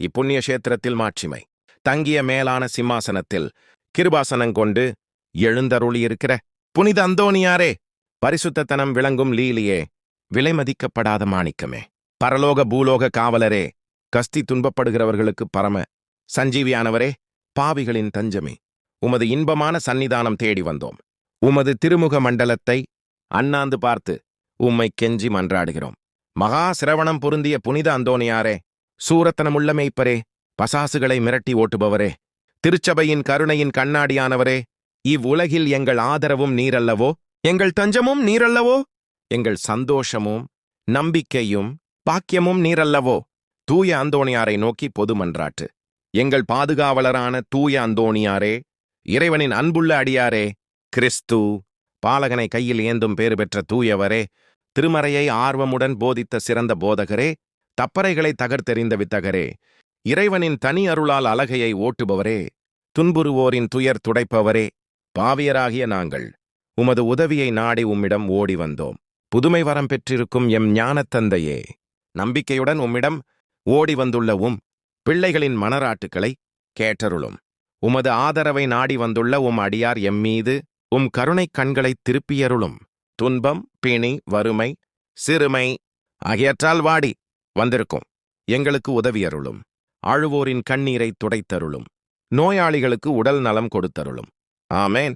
இப்புண்ணிய கஷேத்திரத்தில் மாட்சிமை. தங்கிய மேலான சிம்மாசனத்தில் கிருபாசனங்கொண்டு எழுந்தருளியிருக்கிற புனித அந்தோணியாரே பரிசுத்தத்தனம் விளங்கும் லீலியே விலைமதிக்கப்படாத மாணிக்கமே. பரலோக பூலோக காவலரே கஸ்தி துன்பப்படுகிறவர்களுக்கு பரம சஞ்சீவியானவரே பாவிகளின் தஞ்சமே. உமது இன்பமான சந்நிதானம் தேடி வந்தோம். உமது திருமுக மண்டலத்தை அண்ணாந்து பார்த்து உம்மை கெஞ்சி மன்றாடுகிறோம். மகா சிரவணம் பொருந்திய புனித அந்தோணியாரே சூரத்தனமுள்ள மேய்ப்பரே பசாசுகளை மிரட்டி ஓட்டுபவரே திருச்சபையின் கருணையின் கண்ணாடியானவரே இவ்வுலகில் எங்கள் ஆதரவும் நீரல்லவோ? எங்கள் தஞ்சமும் நீரல்லவோ? எங்கள் சந்தோஷமும் நம்பிக்கையும் பாக்கியமும் நீரல்லவோ? தூய அந்தோணியாரை நோக்கி பொது மன்றாட்டு. எங்கள் பாதுகாவலரான தூய அந்தோணியாரே இறைவனின் அன்புள்ள அடியாரே கிறிஸ்து பாலகனை கையில் ஏந்தும் பேறு பெற்ற தூயவரே திருமறையை ஆர்வமுடன் போதித்த சிறந்த போதகரே தப்பறைகளை தகர்த்தெறிந்த வித்தகரே இறைவனின் தனி அருளால் அலகையை ஓட்டுபவரே துன்புறுவோரின் துயர் துடைப்பவரே பாவியராகிய நாங்கள். உமது உதவியை நாடி உம்மிடம் ஓடி வந்தோம். புதுமை வரம் பெற்றிருக்கும் எம் ஞானத் தந்தையே நம்பிக்கையுடன் உம்மிடம் ஓடி வந்துள்ள உம் பிள்ளைகளின் மனராட்டுக்களை கேட்டருளும். உமது ஆதரவை நாடி வந்துள்ள உம் அடியார் எம்மீது உம் கருணைக் கண்களைத் திருப்பியருளும். துன்பம் பிணி வறுமை சிறுமை ஆகியற்றால் வாடி. வந்திருக்கும். எங்களுக்கு உதவியருளும் அழுவோரின் கண்ணீரைத் துடைத்தருளும். நோயாளிகளுக்கு உடல் நலம் கொடுத்தருளும். ஆமேன்.